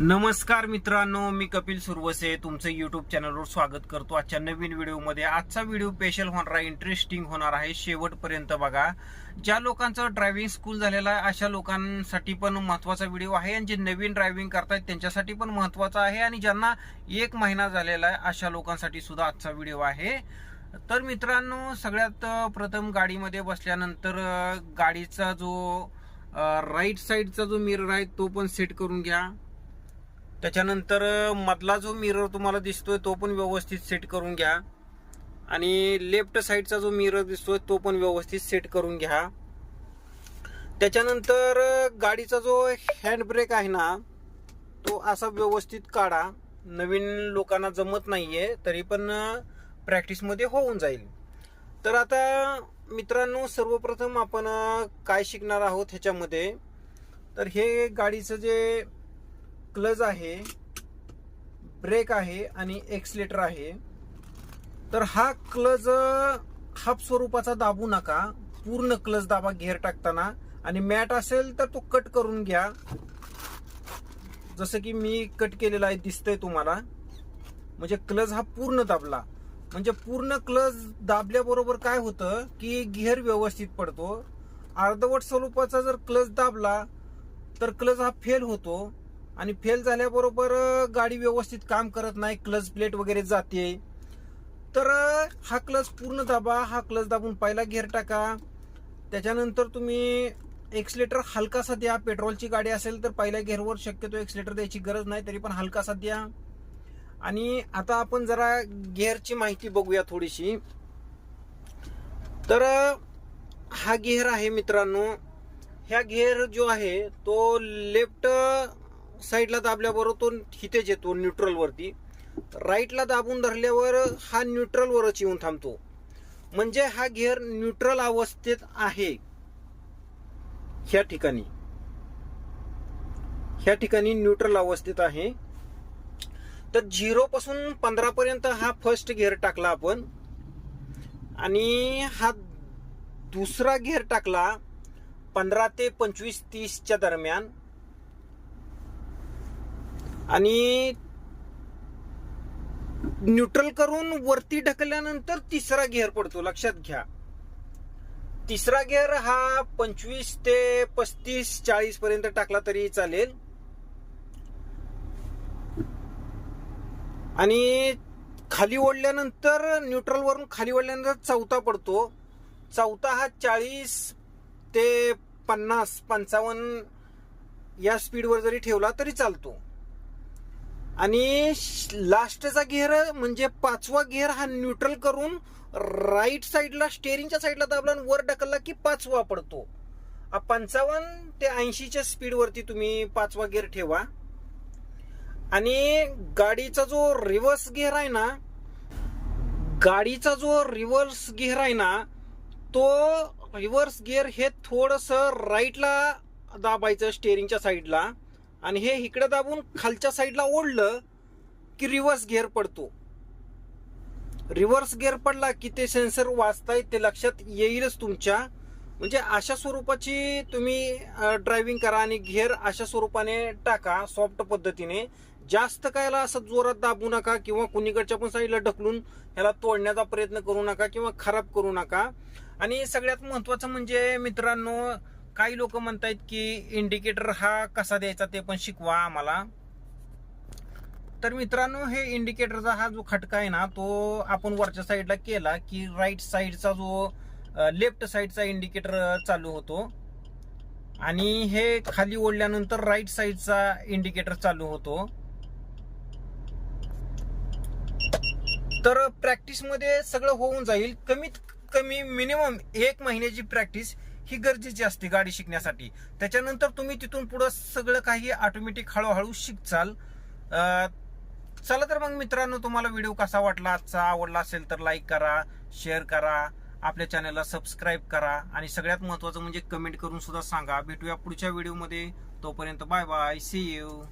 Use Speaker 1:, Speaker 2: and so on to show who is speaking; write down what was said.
Speaker 1: नमस्कार मित्रांनो मी कपिल सुरवसे. तुमचं युट्यूब चॅनलवर स्वागत करतो. आजच्या नवीन व्हिडिओमध्ये आजचा व्हिडिओ स्पेशल होणार आहे इंटरेस्टिंग होणार आहे. शेवटपर्यंत बघा. ज्या लोकांचं ड्रायव्हिंग स्कूल झालेलं आहे अशा लोकांसाठी पण महत्त्वाचा व्हिडिओ आहे. आणि जे नवीन ड्रायव्हिंग करतायत त्यांच्यासाठी पण महत्त्वाचा आहे. आणि ज्यांना एक महिना झालेला आहे अशा लोकांसाठी सुद्धा आजचा व्हिडिओ आहे. तर मित्रांनो सगळ्यात प्रथम गाडीमध्ये बसल्यानंतर गाडीचा जो राईट साईडचा जो मिरर आहे तो पण सेट करून घ्या. त्याच्यानंतर मधला जो मिरर तुम्हाला दिसतोय तो पण व्यवस्थित सेट करून घ्या. आणि लेफ्ट साईडचा जो मिरर दिसतोय तो पण व्यवस्थित सेट करून घ्या. त्याच्यानंतर गाडीचा जो हँड ब्रेक आहे ना तो असा व्यवस्थित काढा. नवीन लोकांना जमत नाहीये तरी पण प्रॅक्टिसमध्ये होऊन जाईल. तर आता मित्रांनो सर्वप्रथम आपण काय शिकणार आहोत ह्याच्यामध्ये? तर हे गाडीचं जे क्लज आहे ब्रेक आहे आणि एक्सलेटर आहे. तर हा क्लज हाफ स्वरूपाचा दाबू नका. पूर्ण क्लच दाबा घेर टाकताना. आणि मॅट असेल तर तो कट करून घ्या. जसं की मी कट केलेला आहे दिसतंय तुम्हाला. म्हणजे क्लज हा पूर्ण दाबला. म्हणजे पूर्ण क्लज दाबल्याबरोबर काय होतं की गिअर व्यवस्थित पडतो. अर्धवट स्वरूपाचा जर क्लच दाबला तर क्लज हा फेल होतो. आणि फेल झाल्याबरोबर गाडी व्यवस्थित काम करत नाही क्लच प्लेट वगैरे जाते. तर हा क्लच पूर्ण दाबा हा क्लच दाबून पहिला घेर टाका. त्याच्यानंतर तुम्ही एक्सलेटर हलकासा द्या. पेट्रोलची गाडी असेल तर पहिल्या घेरवर शक्यतो एक्सलेटर द्यायची गरज नाही तरी पण हलकासा द्या. आणि आता आपण जरा गेअरची माहिती बघूया थोडीशी. तर हा गेअर आहे मित्रांनो. ह्या गेअर जो आहे तो लेफ्ट साईडला दाबल्याबरोबर तो हितेच येतो न्यूट्रलवरती राईटला दाबून धरल्यावर हा न्यूट्रलवरच येऊन थांबतो. म्हणजे हा गिअर न्यूट्रल अवस्थेत आहे. ह्या ठिकाणी. ह्या ठिकाणी न्यूट्रल अवस्थेत आहे. तर झिरो पासून पंधरा पर्यंत हा फर्स्ट गिअर टाकला आपण. आणि हा दुसरा गिअर टाकला पंधरा ते पंचवीस तीसच्या दरम्यान. आणि न्यूट्रल करून वरती ढकलल्यानंतर तिसरा गिअर पडतो. लक्षात घ्या. तिसरा गिअर हा पंचवीस ते पस्तीस चाळीस पर्यंत टाकला तरी चालेल. आणि खाली ओढल्यानंतर न्यूट्रल वरून खाली ओढल्यानंतर चौथा पडतो. चौथा हा चाळीस ते पन्नास पंचावन्न या स्पीडवर जरी ठेवला तरी चालतो. आणि लास्टचा गिअर म्हणजे पाचवा गिअर हा न्यूट्रल करून राईट साईडला स्टेअरिंगच्या साईडला दाबला आणि वर ढकलला की पाचवा पडतो. पंचावन्न ते ऐंशीच्या स्पीडवरती तुम्ही पाचवा गिअर ठेवा. आणि गाडीचा जो रिव्हर्स गिअर आहे ना गाडीचा जो रिव्हर्स गिअर आहे ना तो रिव्हर्स गिअर हे थोडंसं राईटला दाबायचं स्टेअरिंगच्या साईडला. आणि हे इकडे दाबून खालच्या साईडला ओढलं की रिव्हर्स गिअर पडतो. रिव्हर्स गिअर पडला की ते सेन्सर वाचताय ते लक्षात येईलच तुमच्या. म्हणजे अशा स्वरूपाची तुम्ही ड्रायव्हिंग करा आणि गिअर अशा स्वरूपाने टाका सॉफ्ट पद्धतीने. जास्त काय असं जोरात दाबू नका किंवा कुणीकडच्या पण साईडला ढकलून ह्याला तोडण्याचा प्रयत्न करू नका किंवा खराब करू नका. आणि सगळ्यात महत्वाचं म्हणजे मित्रांनो काही लोक म्हणतायत की इंडिकेटर हा कसा द्यायचा ते पण शिकवा आम्हाला. तर मित्रांनो हे इंडिकेटरचा हा जो खटका आहे ना तो आपण वरच्या साईडला केला की राईट साईडचा जो लेफ्ट साईडचा इंडिकेटर चालू होतो. आणि हे खाली ओढल्यानंतर राईट साईडचा इंडिकेटर चालू होतो. तर प्रॅक्टिसमध्ये सगळं होऊन जाईल. कमीत कमी मिनिमम एक महिन्याची प्रॅक्टिस ही गरजेची असते गाडी शिकण्यासाठी. त्याच्यानंतर तुम्ही तिथून पुढं सगळं काही ऑटोमॅटिक हळूहळू शिकचाल. चला तर मग मित्रांनो तुम्हाला व्हिडिओ कसा वाटला आजचा आवडला असेल तर लाईक करा शेअर करा आपल्या चॅनलला सबस्क्राईब करा आणि सगळ्यात महत्वाचं म्हणजे कमेंट करून सुद्धा सांगा. भेटूया पुढच्या व्हिडिओमध्ये तोपर्यंत बाय बाय सी यू